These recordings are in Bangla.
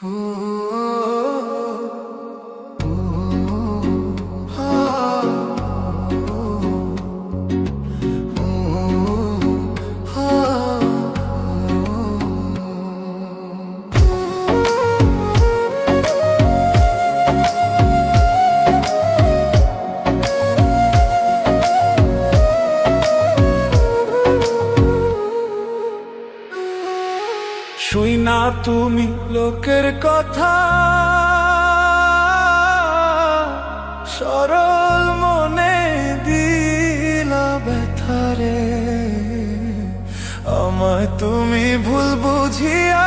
শুই তুমি লোকের কথা। সরল মনে দিলা ব্যথারে আমায় তুমি ভুল বুঝিয়া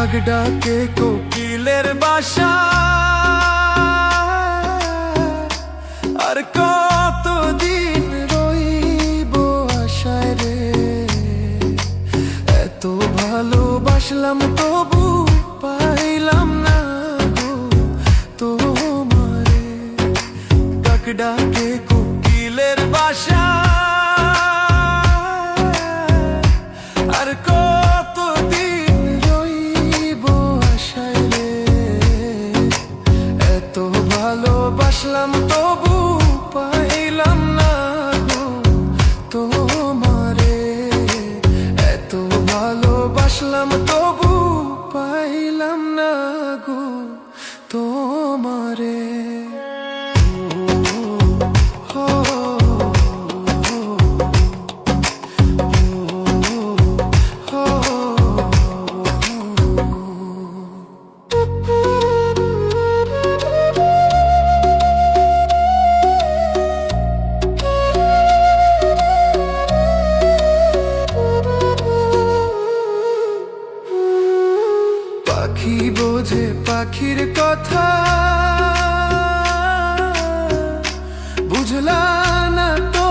কাক ডাকে কোকিলের বাসা। আর কতদিন রইব আশায় রে? এত ভালোবাসলাম তবু পাইলাম না গো তোমারে। কাক ডাকে ভালোবাসলাম তবু পাইলাম না গো। তোমারে এত ভালোবাসলাম তবু পাখি বোঝে পাখির কথা। বুঝলা না তো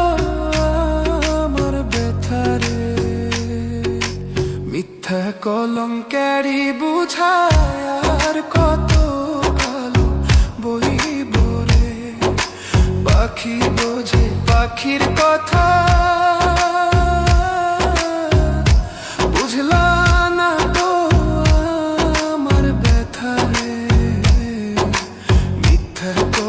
আমার ব্যথারে মিথ্যা কলঙ্কারি বুঝায় আর কত কালো বই বরে পাখি বোঝে পাখির কথা।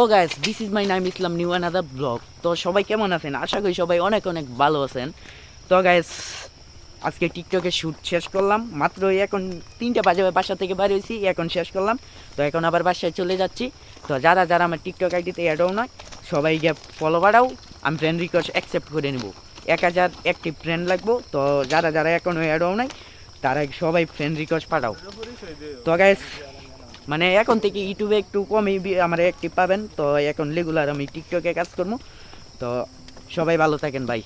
Hello guys this is my নাম ইসলাম নিউ অ্যানাদার ব্লগ তো সবাই কেমন আছেন? আশা করি সবাই অনেক অনেক ভালো আছেন। তো গাইস আজকে টিকটকে শ্যুট শেষ করলাম। মাত্র এখন তিনটে বাজে বাসা থেকে বাড়ি হয়েছি, এখন শেষ করলাম। তো, এখন আবার বাসায় চলে যাচ্ছি। তো, যারা যারা আমার টিকটক আইডিতে অ্যাডও নয় সবাই গিয়ে ফলো বাড়াও। আমি ফ্রেন্ড রিকোয়েস্ট অ্যাকসেপ্ট করে নেব। এক হাজার একটি ফ্রেন্ড লাগবো। তো, যারা যারা এখনও অ্যাডও নাই, তারা সবাই ফ্রেন্ড রিকোয়েস্ট পাঠাও। তো গাইস মানে এখন থেকে ইউটিউবে একটু কমই আমার অ্যাক্টিভ পাবেন। তো এখন রেগুলার আমি টিকটকে কাজ করব। তো সবাই ভালো থাকেন ভাই।